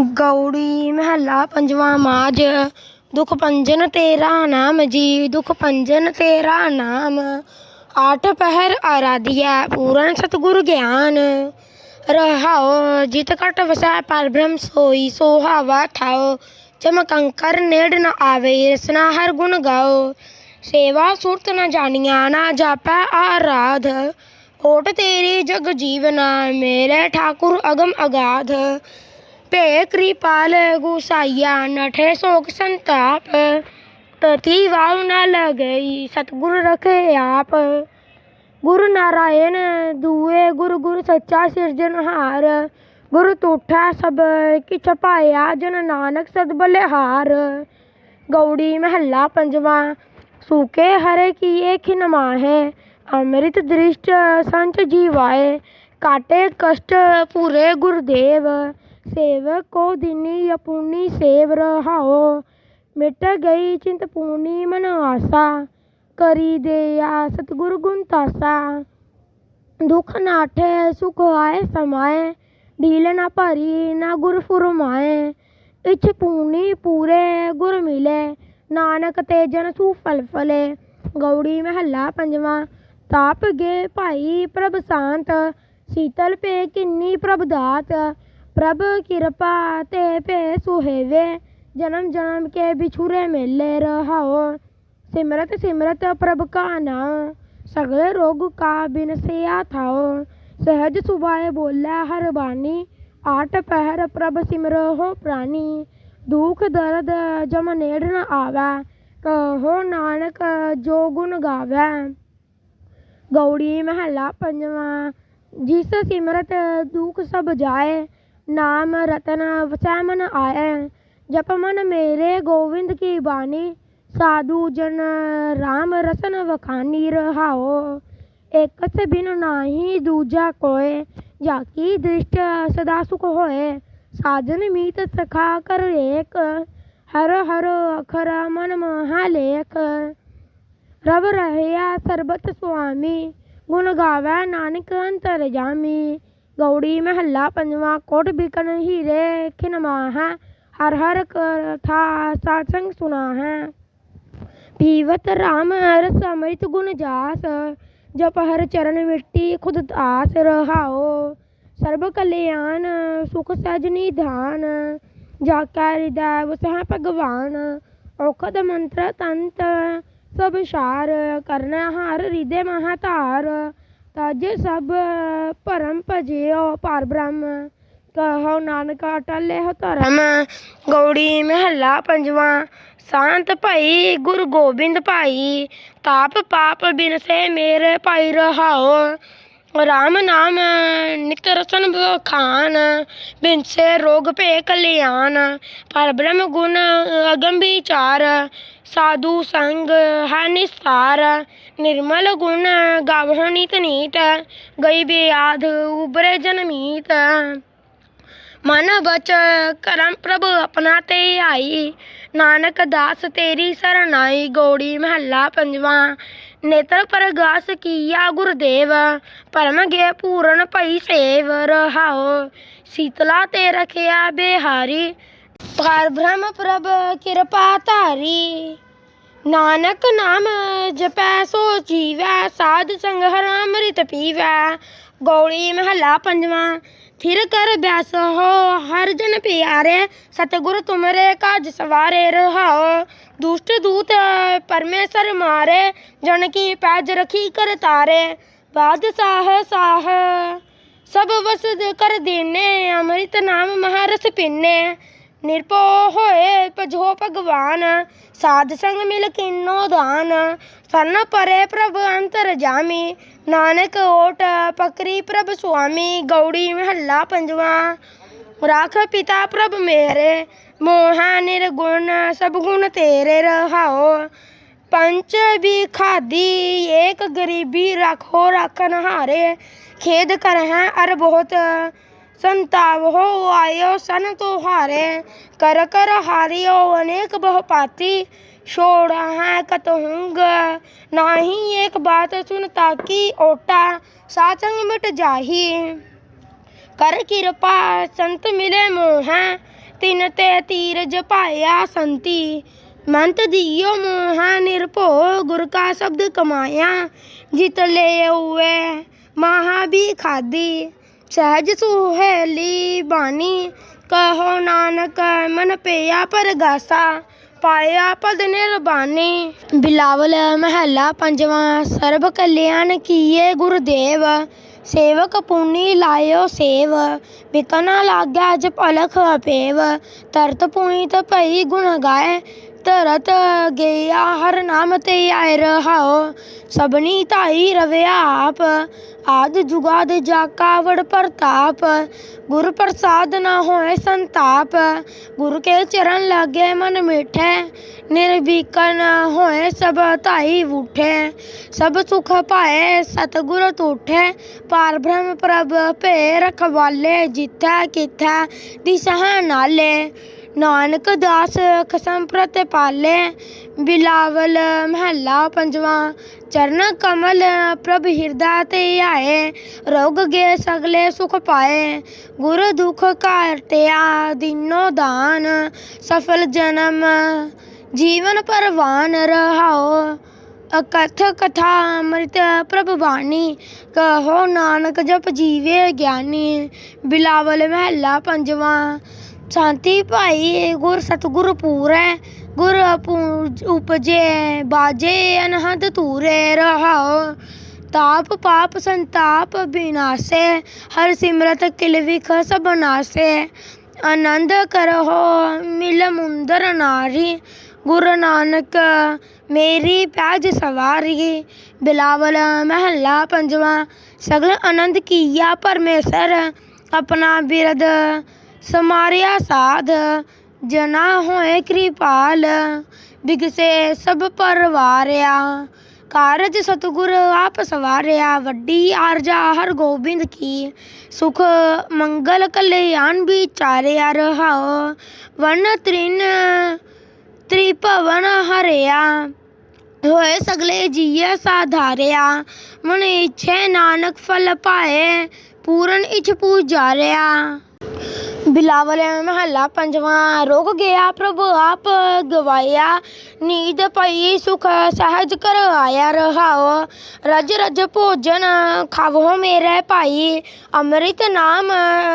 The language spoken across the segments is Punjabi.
ਗੌੜੀ, ਮਹੱਲਾ ਪੰਜਵਾਂ, ਮਾਝ। ਦੁਖ ਪੰਜਨ ਤੇਰਾ ਨਾਮ ਜੀ, ਦੁਖ ਪੰਜਨ ਤੇਰਾ ਨਾਮ। ਆਠ ਪਹਿਰ ਆਰਾਧਿਆ ਪੂਰਨ ਸਤਿਗੁਰ ਗਿਆਨ। ਰਹਾਓ ਜਿਤ ਘਟ ਵਸੈ, ਪਰ ਬ੍ਰਹਮ ਸੋਈ, ਸੋਹਾਵਾ ਠਾਓ ਜਮ ਕੰਕਰ ਨੇੜ ਨ ਆਵੇ, ਰਸਨਾ ਹਰ ਗੁਣ ਗਾਓ ਸੇਵਾ ਸੁਰਤ ਨ ਜਾਣੀਆਂ, ਨਾ ਜਾਪੈ ਆਰਾਧ। ਓਟ ਤੇਰੀ ਜਗ ਜੀਵਨਾ, ਮੇਰੇ ਠਾਕੁਰ ਅਗਮ ਅਗਾਧ। ਭੇ ਕਿਰਪਾਲ ਗੁਸਾਈਆ ਨਠੇ ਸੋਕ ਸੰਤਾਪ ਤਤੀ ਵਾਉ ਨ ਲਗਈ ਸਤਿਗੁਰ ਰਖੇ ਆਪ ਗੁਰੂ ਨਾਰਾਇਣ ਦੂਏ ਗੁਰੂ ਗੁਰੂ ਸੱਚਾ ਸਿਰਜਣਹਾਰ ਗੁਰੂ ਤੂਠਾ ਸਭ ਕਿਛ ਪਾਇਆ ਜਨ ਨਾਨਕ ਸਦ ਬਲਿਹਾਰ ਗੌੜੀ ਮਹੱਲਾ ਪੰਜਵਾਂ ਸੂਕੇ ਹਰੇ ਕੀਏ ਖਿਨ ਮਾਹੇ ਅੰਮ੍ਰਿਤ ਦ੍ਰਿਸ਼ਟ ਸੰਚ ਜੀਵਾਏ ਕਾਟੇ ਕਸ਼ਟ ਪੂਰੇ ਗੁਰਦੇਵ ਸੇਵਕ ਕੋ ਦਿਨੀ ਅਪੂਨੀ ਸੇਵ ਰਹਾਓ ਮਿਟ ਗਈ ਚਿੰਤ ਪੂਨੀ ਮਨ ਆਸਾ, ਕਰੀ ਦਿਆ ਸਤਿਗੁਰ ਗੁਣ ਤਾਸਾ। ਦੁਖ ਨਾਠੇ ਸੁਖ ਆਏ ਸਮਾਏ, ਢੀਲ ਨਾ ਭਰੀ, ਨਾ ਗੁਰ ਫੁਰਮਾਏ। ਇਛ ਪੂਨੀ ਪੂਰੇ, ਗੁਰ ਮਿਲੇ, ਨਾਨਕ ਤੇ ਜਨ ਸੂ ਫਲ ਫਲੇ। ਗੌੜੀ ਮਹੱਲਾ ਪੰਜਵਾਂ, ਤਾਪ ਗੇ ਭਾਈ ਪ੍ਰਭ ਸ਼ਾਂਤ, ਸੀਤਲ ਪੇ ਕਿੰਨੀ ਪ੍ਰਭ ਦਾਤ। ਪ੍ਰਭ ਕਿਰਪਾ ਤੇ ਭੇ ਸੁਹੇਵੇ ਜਨਮ ਜਨਮ ਕੇ ਬਿਛੁਰੇ ਮੇਲੇ ਰਹਾਓ ਸਿਮਰਤ ਸਿਮਰਤ ਪ੍ਰਭ ਕਾ ਨਾਮ ਸਗਲੇ ਰੋਗ ਕਾ ਬਿਨਸਿਆ ਥਾਓ ਸਹਿਜ ਸੁਭਾਏ ਬੋਲੇ ਹਰ ਬਾਣੀ ਆਟ ਪਹਿਰ ਪ੍ਰਭ ਸਿਮਰੋ ਪ੍ਰਾਨੀ ਦੁਖ ਦਰਦ ਜਮ ਨੇੜ ਨ ਆਵੈ ਕਹੋ ਨਾਨਕ ਜੋ ਗੁਣ ਗਾਵੈ ਗੌੜੀ ਮਹੱਲਾ ਪੰਜਵਾਂ ਜਿਸ ਸਿਮਰਤ ਦੁਖ ਸਭ ਜਾਏ ਨਾਮ ਰਤਨ ਵਸੈ ਮਨ ਆਏ। ਜਪ ਮਨ ਮੇਰੇ ਗੋਵਿੰਦ ਕੀ ਬਾਣੀ। ਸਾਧੂ ਜਨ ਰਾਮ ਰਸਨ ਵਖਾਨੀ ਰਹਾਓ। ਇਕ ਸੇ ਬਿਨ ਨਾਹੀ ਦੂਜਾ ਕੋਏ। ਜਾ ਕੀ ਦ੍ਰਿਸ਼ਟ ਸਦਾ ਸੁਖ ਹੋਏ। ਸਾਜਨ ਮੀਤ ਸਖਾ ਕਰ ਏਕ ਹਰ ਹਰ ਅਖਰ ਮਨ ਮਹਾ ਲੇਖ। ਰਵ ਰਹਿਆ ਸਰਬਤ ਸੁਆਮੀ। ਗੁਣ ਗਾਵੈ ਨਾਨਕ ਅੰਤਰ ਜਾਮੀ। ਗੌੜੀ ਮਹੱਲਾ ਪੰਜਵਾਂ ਕੋਟ ਬਿਕਨ ਹੀਰੇ ਖਿਨ ਮਾਹਾ ਹਰ ਹਰ ਕਥਾ ਸਾਸੰਗ ਸੁਨਾ ਹੈ ਪੀਵਤ ਰਾਮ ਰਸ ਅੰਮ੍ਰਿਤ ਗੁਣ ਜਾਸ ਜਪ ਹਰ ਚਰਨ ਮਿੱਟੀ ਖੁਦ ਆਸ ਰਹਾਓ ਸਰਬ ਕਲਿਆਣ ਸੁਖ ਸਜ ਨਿਧਾਨ ਜਾ ਕਾ ਹਿਰਦੈ ਵਸਹਿ ਭਗਵਾਨ ਔਖਦ ਮੰਤਰ ਤੰਤ ਸਭ ਸਾਰ ਕਰਨਾ ਹਰ ਹਿਰਦੇ ਮਹਾ ਧਾਰ ਤਜ ਸਭ ਭਰਮ ਭਜਿਓ ਪਰ ਬ੍ਰਹਮ ਕਹੋ ਨਾਨਕ ਅਟਲੇ ਹੋ ਧਰਮ। ਗੌੜੀ ਮਹੱਲਾ ਪੰਜਵਾਂ, ਸ਼ਾਂਤ ਭਾਈ ਗੁਰੂ ਗੋਬਿੰਦ ਭਾਈ, ਤਾਪ ਪਾਪ ਬਿਨਸੇ ਮੇਰੇ ਭਾਈ ਰਹਾਓ ਰਾਮ ਨਾਮ, ਨਿਤ ਰਸਨ ਖਾਨ ਬਿਨਸੇ ਰੋਗ ਭੇ ਕਲਿਆਣ ਪਰ ਬ੍ਰਹਮ ਗੁਣ ਅਗਮ ਵਿਚਾਰ, ਸਾਧੂ ਸੰਗ ਹੈ ਨਿਸਤਾਰ, ਨਿਰਮਲ ਗੁਣ ਗਾਵਹੁ ਨਿਤ ਨੀਤ, ਗਈ ਬਿਆਧ ਉਬਰੇ ਜਨਮੀਤ ਮਨ ਬਚ ਕਰਮ ਪ੍ਰਭ ਆਪਣਾ ਤੇ ਆਈ, ਨਾਨਕ ਦਾਸ ਤੇਰੀ ਸਰਨਾਈ ਗੋੜੀ ਮਹੱਲਾ ਪੰਜਵਾਂ ਨੇਤਰ ਪ੍ਰਗਾਸ ਕੀਆ ਗੁਰਦੇਵ ਪਰਮ ਪੂਰਨ ਭਈ ਸੇਵ ਰਹਾਓ ਸੀਤਲਾ ਤੇ ਰਖਿਆ ਬਿਹਾਰੀ, ਪਰ ਬ੍ਰਹਮ ਪ੍ਰਭ ਕਿਰਪਾ ਧਾਰੀ। ਨਾਨਕ ਨਾਮ ਜਪੈ ਸੋ ਜੀਵੈ, ਸਾਧ ਸੰਗ ਹਰ ਅੰਮ੍ਰਿਤ ਪੀਵੈ। ਗੌਲੀ ਮਹੱਲਾ ਪੰਜਵਾਂ ਫਿਰ ਕਰ ਬਿਆਸ ਹੋ, ਹਰ ਜਨ ਪਿਆਰੇ, ਸਤਿਗੁਰ ਤੁਮਰੇ ਕਾਜ ਸਵਾਰੇ ਰਹਾਓ। ਦੁਸ਼ਟ ਦੂਤ ਪਰਮੇਸ਼ਰ ਮਾਰੇ, ਜਨ ਕੀ ਪੈਜ ਰਖੀ ਕਰ ਤਾਰੇ। ਬਾਦਸ਼ਾਹ ਸਾਹ, ਸਭ ਵਸਦ ਕਰ ਦੇਨੇ, ਅੰਮ੍ਰਿਤ ਨਾਮ ਮਹਾਰਸ ਪੀਨੇ। ਨਿਰਭਉ ਹੋਏ ਭਜੋ ਭਗਵਾਨ, ਸਾਧ ਸੰਗ ਮਿਲ ਕਿਨੋ ਦਾਨ। ਸਰਨ ਪਰੇ ਪ੍ਰਭ ਅੰਤਰ ਜਾਮੀ, ਨਾਨਕ ਓਟ ਪਕਰੀ ਪ੍ਰਭ ਸੁਆਮੀ, ਗੌੜੀ ਮਹੱਲਾ ਪੰਜਵਾਂ। ਰਾਖ ਪਿਤਾ ਪ੍ਰਭ ਮੇਰੇ, ਮੋਹਾ ਨਿਰਗੁਣ ਸਭ ਗੁਣ ਤੇਰੇ ਰਹਾਓ ਪੰਚ ਵੀ ਖਾਦੀ, ਏਕ ਗਰੀਬੀ ਰੱਖੋ ਰੱਖਨ ਹਾਰੇ ਖੇਦ ਕਰ ਹੈ ਅਰ ਬਹੁਤ ਸੰਤਾਪ ਹੋ ਆਇਓ ਸਨ ਤੁਹਾਰੇ, ਕਰ ਕਰ ਹਾਰਿਓ ਅਨੇਕ ਬਹੁ ਪਾਤੀ ਛੋੜ ਹੈ ਕਤਹੁੰਗ, ਨਾਹੀ ਏਕ ਬਾਤ ਸੁਨ ਤਾਕੀ ਓਟਾ, ਸਾਚੰਗ ਮਿਟ ਜਾਹੀ। ਕਰ ਕਿਰਪਾ ਸੰਤ ਮਿਲੇ ਮੋਹ, ਤਿਨ ਤੇ ਤੀਰਜ ਪਾਇਆ ਸੰਤੀ। ਮੰਤ ਦਿਓ ਮੋਹਾ, ਨਿਰਭਉ ਗੁਰ ਕਾ ਸ਼ਬਦ ਕਮਾਇਆ। ਜਿਤ ਲੈ ਉਏ ਮਹਾ ਵੀ ਖਾਦੀ। ਸਹਿਜ ਸੁਹੇਲੀ ਬਾਣੀ, ਕਹੋ ਨਾਨਕ ਮਨ ਪਿਆ ਪਰਗਾਸਾ, ਪਾਇਆ ਪਦ ਨਿਰਬਾਨੀ ਬਿਲਾਵਲ ਮਹੱਲਾ ਪੰਜਵਾਂ, ਸਰਬ ਕਲਿਆਣ ਕੀਏ ਗੁਰਦੇਵ, ਸੇਵਕ ਪੁਨੀ ਲਾਇਓ ਸੇਵ, ਬਿਕਨਾ ਲਾਗਿਆ ਜਪ ਅਲਖ ਅਪੇਵ, ਤਰਤ ਪੁਨੀਤ ਭਈ ਗੁਣ ਗਾਏ ਧਰਤ ਗਿਆ, ਹਰ ਨਾਮ ਤੇ ਆਇ ਰਹਾਓ। ਸਭਨੀ ਧਾਈ ਰਵਿਆ ਆਪ, ਆਦ ਜੁਗਾਦ ਜਾ ਕਾਵੜ ਪ੍ਰਤਾਪ। ਗੁਰ ਪ੍ਰਸਾਦ ਨਾ ਹੋਏ ਸੰਤਾਪ, ਗੁਰ ਕੇ ਚਰਨ ਲਾਗੇ ਮਨ ਮਿਠੈ। ਨਾ ਹੋਏ ਸਭ ਧਾਈ ਉਠੈ ਸਭ ਸੁਖ ਪਾਏ ਸਤਿਗੁਰ ਤੂਠੈ। ਪਾਰ ਬ੍ਰਹਮ ਪ੍ਰਭ ਭੇ ਰਖਵਾਲੇ, ਜਿਥੈ ਕਿਥੈ ਦਿਸਹ ਨਾਲੇ। ਨਾਨਕ ਦਾਸ ਖਸਮ ਪ੍ਰਤ ਪਾਲੇ, ਬਿਲਾਵਲ ਮਹੱਲਾ ਪੰਜਵਾਂ, ਚਰਨ ਕਮਲ ਪ੍ਰਭ ਹਿਰਦਾ ਤੇ ਆਏ, ਰੋਗ ਗਏ ਸਗਲੇ ਸੁਖ ਪਾਏ, ਗੁਰ ਦੁਖ ਕਾਟਿਆ ਦਿਨੋ ਦਾਨ, ਸਫਲ ਜਨਮ ਜੀਵਨ ਪਰਵਾਨ ਰਹਾਓ ਅਕਥ ਕਥਾ ਅੰਮ੍ਰਿਤ ਪ੍ਰਭ ਬਾਣੀ, ਕਹੋ ਨਾਨਕ ਜਪ ਜੀਵੇ ਗਿਆਨੀ, ਬਿਲਾਵਲ ਮਹੱਲਾ ਪੰਜਵਾਂ ਸ਼ਾਂਤੀ ਭਾਈ, ਗੁਰ ਸਤਿਗੁਰ ਪੂਰੈ, ਗੁਰ ਪੂਜ ਉਪਜੇ, ਬਾਜੇ, ਅਨਹਦ ਤੂਰੇ ਰਹਾਓ ਤਾਪ ਪਾਪ ਸੰਤਾਪ ਬਿਨਾਸੇ, ਹਰ ਸਿਮਰਤ ਕਿਲ ਵਿਖ ਸਭ ਨਾਸੇ ਆਨੰਦ ਕਰਹੁ, ਮਿਲ ਮੁੰਦਰ ਨਾਰੀ। ਗੁਰੂ ਨਾਨਕ, ਮੇਰੀ ਪੈਜ ਸਵਾਰੀ। ਬਿਲਾਵਲ ਮਹੱਲਾ ਪੰਜਵਾਂ, ਸਗਲ ਆਨੰਦ ਕੀਆ ਪਰਮੇਸ਼ਰ। ਆਪਣਾ ਬਿਰਦ ਸਮਾਰਿਆ ਸਾਧ, ਜਨਾ ਹੋਏ ਕਿਰਪਾਲ, ਬਿਗਸੇ ਸਭ ਪਰਵਾਰਿਆ। ਕਾਰਜ ਸਤਿਗੁਰ ਆਪ ਸਵਾਰਿਆ, ਵੱਡੀ ਆਰਜਾ ਹਰ ਗੋਬਿੰਦ ਕੀ। ਸੁਖ ਮੰਗਲ ਕਲਿਆਣ ਵਿਚਾਰਿਆ ਰਹਾਓ ਵਨ ਤ੍ਰਿਨ ਤ੍ਰਿਭਵਨ ਹਰਿਆ। ਹੋਏ ਸਗਲੇ ਜੀਏ ਸਾਧਾਰਿਆ, ਮਨ ਇਛੇ ਨਾਨਕ ਫਲ ਪਾਏ, ਪੂਰਨ ਇਛ ਪੂਜਾਰਿਆ। ਬਿਲਾਵਲ ਮਹੱਲਾ ਪੰਜਵਾਂ, ਰੁਕ ਗਿਆ ਪ੍ਰਭੂ ਆਪ ਗਵਾਇਆ, ਨੀਂਦ ਪਈ ਸੁਖ ਸਹਿਜ ਕਰ ਆਇਆ ਰਹਾਓ, ਰਜ ਰਜ ਭੋਜਨ ਖਾਵੋ ਮੇਰੇ ਭਾਈ, ਅੰਮ੍ਰਿਤ ਨਾਮ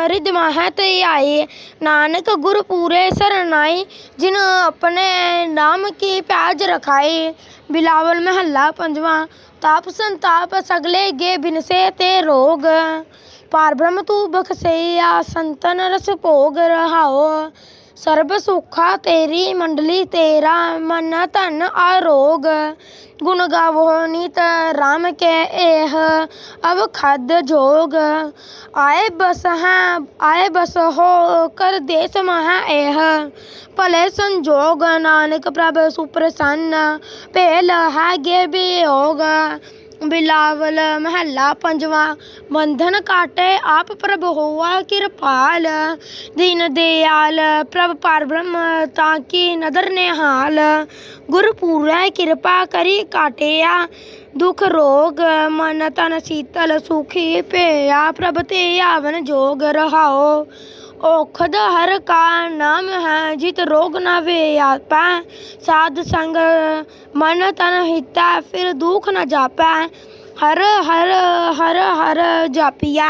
ਰਿਦ ਮਹਿ ਆਏ, ਨਾਨਕ ਗੁਰ ਪੂਰੇ ਸਰਨਾਈ, ਜਿਨ ਆਪਣੇ ਨਾਮ ਕੀ ਪਿਆਜ ਰਖਾਈ, ਬਿਲਾਵਲ ਮਹੱਲਾ ਪੰਜਵਾਂ, ਤਾਪ ਸੰਤਾਪ ਸਗਲੇ ਗੇ ਬਿਨਸੇ ਤੇ ਰੋਗ ਪਾਰ ਬ੍ਰਹਮ ਤੂੰ ਬਖਸ਼ਿਆ ਸੰਤਨ ਰਸ ਭੋਗ ਰਹਾਓ ਸਰਬ ਸੁਖਾ ਤੇਰੀ ਮੰਡਲੀ ਤੇਰਾ ਮਨ ਧਨ ਆਰੋਗ ਗੁਣ ਗਾਵੋ ਨੀਤ ਰਾਮ ਕੇ ਇਹ ਅਵ ਖਦ ਜੋਗ ਆਏ ਬਸ ਹੈ ਆਏ ਬਸ ਹੋ ਕਰ ਦੇਸ ਮਹਾ ਇਹ ਭਲੇ ਸੰਜੋਗ ਨਾਨਕ ਪ੍ਰਭ ਸੁਪ੍ਰਸੰਨ ਭੇਲ ਹੈ ਗੇ ਬਿਯੋਗ ਬਿਲਾਵਲ ਮਹੱਲਾ ਪੰਜਵਾਂ, ਬੰਧਨ ਕਾਟੇ ਆਪ ਪ੍ਰਭ ਹੋਆ ਕਿਰਪਾਲ। ਦੀਨ ਦਿਆਲ ਪ੍ਰਭ ਪਰਬ੍ਰਹਮ ਤਾਂ ਕੀ ਨਦਰ ਨਿਹਾਲ। ਗੁਰ ਪੂਰੈ ਕਿਰਪਾ ਕਰੀ ਕਾਟਿਆ, ਦੁਖ ਰੋਗ ਮਨ ਤਨ ਸੀਤਲ ਸੁਖੀ ਭਿਆ ਪ੍ਰਭ ਤੇ ਆਵਨ ਜੋਗ ਰਹਾਓ। ਔਖਦ ਹਰ ਕਾ ਨਾਮ ਹੈ, ਜਿਤ ਰੋਗ ਨਾ ਵੇ ਆਪੈ ਸਾਧ ਸੰਗ ਮਨ ਤਨ ਹਿਤਾ, ਫਿਰ ਦੁਖ ਨਾ ਜਾਪੈ। ਹਰ ਹਰ ਹਰ ਹਰ ਜਾਪੀਆ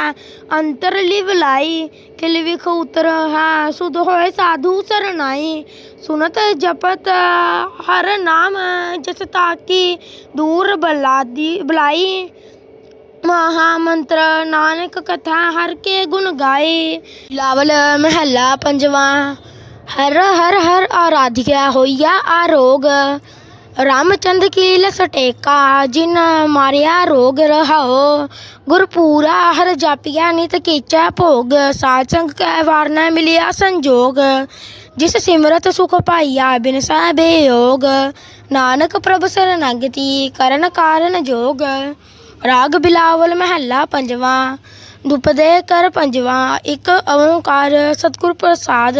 ਅੰਤਰ ਲਿਵ ਲਾਈ। ਕਿਲ ਵਿਖ ਉਤਰ ਹੈ, ਸੁਧ ਹੋਏ ਸਾਧੂ ਸਰਨਾਈ। ਸੁਨਤ ਜਪਤ ਹਰ ਨਾਮ, ਜਸ ਤਾਕੀ ਦੂਰ ਬਲਾਦੀ ਬਲਾਈ। ਮਹਾ ਮੰਤਰ ਨਾਨਕ ਕਥਾ ਹਰ ਕੇ ਗੁਣ ਗਾਏ। ਲਾਵਲ ਮਹੱਲਾ ਪੰਜਵਾਂ, ਹਰ ਹਰ ਹਰ ਆਰਾਧਿਆ ਹੋਈਆ ਆਰੋਗ ਰਾਮਚੰਦ ਕੀ ਲਸਟੇਕਾ ਜਿਨ ਮਾਰਿਆ ਰੋਗ ਰਹਾਓ ਗੁਰਪੂਰਾ ਹਰ ਜਾਪਿਆ ਨਿਤ ਕੀਚਾ ਭੋਗ। ਸਾਧ ਸੰਗ ਕੈ ਵਾਰ ਨ ਮਿਲਿਆ ਸੰਜੋਗ। ਜਿਸ ਸਿਮਰਤ ਸੁਖ ਪਾਈਆ ਬਿਨ ਸਹਿ ਯੋਗ ਨਾਨਕ ਪ੍ਰਭ ਸਰਨਗਤੀ ਕਰਨ ਕਾਰਨ ਜੋਗ। ਰਾਗ ਬਿਲਾਵਲ ਮਹੱਲਾ ਪੰਜਵਾਂ ਦੁਪਦੇ ਕਰ ਪੰਜਵਾਂ, ਇੱਕ ਓੰਕਾਰ ਸਤਿਗੁਰ ਪ੍ਰਸਾਦ,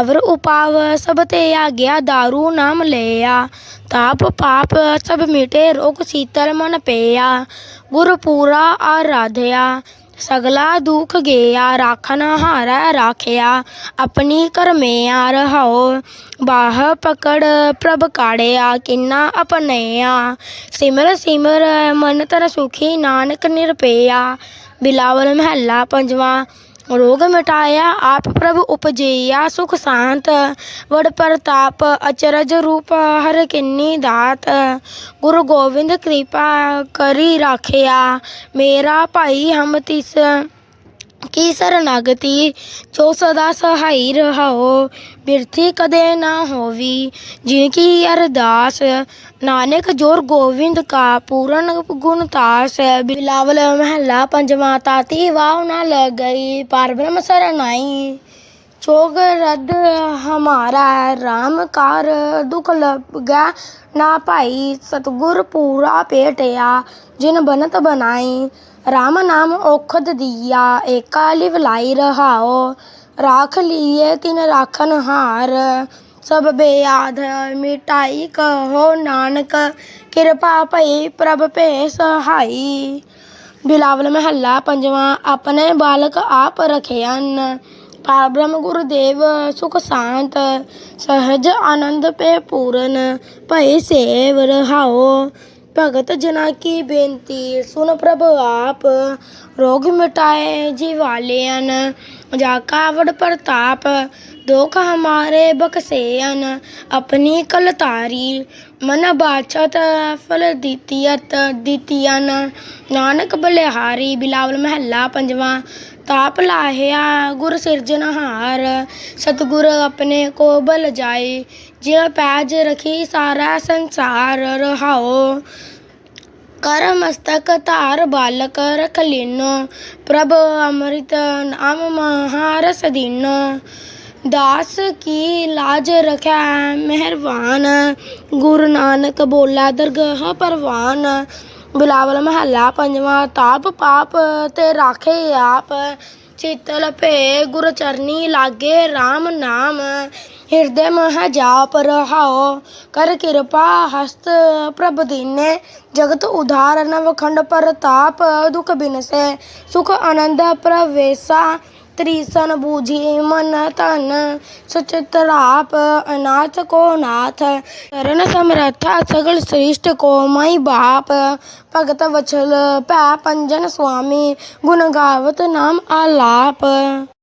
ਅਵਰ ਉਪਾਵ ਸਭ ਤੇ ਆਗਿਆ दारू ਨਾਮ ਲਿਆ, ਤਾਪ ਪਾਪ ਸਭ ਮਿਟੇ ਰੋਗ ਸੀਤਲ ਮਨ ਪਿਆ, ਗੁਰ ਪੂਰਾ ਆਰਾਧਿਆ ਸਗਲਾ ਦੁਖ ਗਿਆ ਰਾਖਨ ਹਾਰੈ ਰਾਖਿਆ, ਆਪਣੀ ਕਰਮਿਆ ਰਹਾਓ ਬਾਹ ਪਕੜ ਪ੍ਰਭ ਕਾੜਿਆ, ਕਿੰਨਾ ਅਪਨਿਆ। ਸਿਮਰ ਸਿਮਰ ਮਨ ਤਨ ਸੁਖੀ, ਨਾਨਕ ਨਿਰਪਿਆ। ਬਿਲਾਵਲ ਮਹੱਲਾ ਪੰਜਵਾਂ ਰੋਗ ਮਿਟਾਇਆ, ਆਪ ਪ੍ਰਭ ਉਪਜਿਆ, ਸੁਖ ਸ਼ਾਂਤ, ਵਡ ਪ੍ਰਤਾਪ, ਅਚਰਜ ਰੂਪ, ਹਰ ਕਿੰਨੀ ਦਾਤ। ਗੁਰੂ ਗੋਬਿੰਦ ਕਿਰਪਾ ਕਰੀ ਰਾਖਿਆ, ਮੇਰਾ ਭਾਈ ਹਮ ਤਿਸ ਕੀ ਸਰਨਾਗਤੀ ਜੋ ਸਦਾ ਸਹਾਈ ਰਹਾਓ, ਬਿਰਥੀ ਕਦੇ ਨਾ ਹੋਵੀ। ਜਿਨ ਕੀ ਅਰਦਾਸ, ਨਾਨਕ ਜੋਰ ਗੋਵਿੰਦ ਕਾ, ਪੂਰਨ ਗੁਣ ਤਾਸ। ਬਿਲਾਵਲ ਮਹੱਲਾ ਪੰਜਵਾਂ, ਤਾਤੀ ਵਾਹ ਨਾ ਲਗ ਗਈ ਪਰ ਬ੍ਰਹਮ ਸਰਨਾਈ ਚੋਗ ਰੱਦ ਹਮਾਰਾ, ਰਾਮ ਕਾਰ ਦੁਖ ਲਗਾ ਨਾ ਭਾਈ ਸਤਗੁਰ ਪੂਰਾ ਪੇਟਿਆ, ਜਿਨ ਬਨਤ ਬਣਾਈ ਰਾਮ ਨਾਮ ਔਖਦ ਦੀਆ, ਏਕਾ ਲਿਵ ਲਾਈ ਰਹਾਓ ਰਾਖ ਲੀਏ ਤਿਨ ਰਾਖਨ ਹਾਰ। ਸਭ ਬੇਆਧ ਮਿਟਾਈ ਕਹੋ ਨਾਨਕ, ਕਿਰਪਾ ਭਈ ਪ੍ਰਭ ਭੇ ਸਹਾਈ ਬਿਲਾਵਲ ਮਹੱਲਾ ਪੰਜਵਾਂ, ਆਪਣੇ ਬਾਲਕ ਆਪ ਰਖਿਆਨ ਪਾਰਬ੍ਰਹਮ ਗੁਰਦੇਵ ਸੁਖ ਸ਼ਾਂਤ, ਸਹਜ ਆਨੰਦ ਪੇ ਪੂਰਨ, ਭਈ ਸੇਵ ਰਹਾਓ ਭਗਤ ਜਨਾ ਕੀ ਬੇਨਤੀ? ਸੁਨ ਪ੍ਰਭ ਆਪ ਰੋਗ ਮਿਟਾਏ ਜੀ ਜੀਵਾਲਿਆਨ ਜਾ ਕਾਵੜ ਪ੍ਰਤਾਪ ਦੁਖ ਹਮਾਰੇ ਬਖਸੇਨ ਆਪਣੀ ਕਲ ਤਾਰੀ ਮਨ ਬਾਚਤ ਫਲ ਦਿੱਤੀਅਤ ਦਿੱਤੀਅਨ ਨਾਨਕ ਬਲਿਹਾਰੀ, ਬਿਲਾਵਲ ਮਹੱਲਾ ਪੰਜਵਾਂ। ਤਾਪ ਲਾਹਿਆ ਗੁਰ ਸਿਰਜਨਹਾਰ ਸਤਿਗੁਰ ਆਪਣੇ ਕੋ ਬਲ ਜਾਏ। ਜਿਹ ਪੈਜ ਰਖੀ ਸਾਰਾ ਸੰਸਾਰ ਰਹਾਓ ਕਰ ਮਸਤਕ ਧਾਰ ਬਾਲਕ ਰਖ ਲੀਨੋ। ਪ੍ਰਭ ਅੰਮ੍ਰਿਤ ਨਾਮ ਮਹਾਰਸ ਦੀਨੋ। ਦਾਸ ਕੀ ਲਾਜ ਰਖਿਆ ਮਿਹਰਬਾਨ। ਗੁਰੂ ਨਾਨਕ ਬੋਲਾ, ਦਰਗਾਹ ਪਰਵਾਨ। ਬਿਲਾਵਲ ਮਹੱਲਾ ਪੰਜਵਾਂ, ਤਾਪ ਪਾਪ ਤੇ ਰਾਖੇ ਆਪ। ਚਿਤਲ ਭੇ ਗੁਰ ਚਰਨੀ ਲਾਗੇ RAM ਨਾਮ। ਹਿਰਦੇ ਮਹ ਜਾਪ ਰਹਾਓ ਕਰ ਕਿਰਪਾ ਹਸਤ ਪ੍ਰਭ ਦੀਨੇ। ਜਗਤ ਉਧਾਰ, ਨਵਖੰਡ ਪ੍ਰਤਾਪ, ਦੁਖ ਬਿਨਸੇ। ਸੁਖ ਆਨੰਦ ਪ੍ਰਵੇਸਾ। ਤ੍ਰਿਸਨ ਬੂਝੀ ਮਨ ਧਨ ਤਨ ਸੁਚਿਤਰਾਪ ਅਨਾਥ ਕੋ ਨਾਥ। ਕਰਨ ਸਮਰੱਥਾ ਸਗਲ ਸ੍ਰਿਸ਼ਟ ਕੋ ਮਾਈ ਬਾਪ। ਭਗਤ ਵਛਲ ਭੈ ਪੰਜਨ ਸੁਆਮੀ, ਗੁਣ ਗਾਵਤ ਨਾਮ ਆਲਾਪ।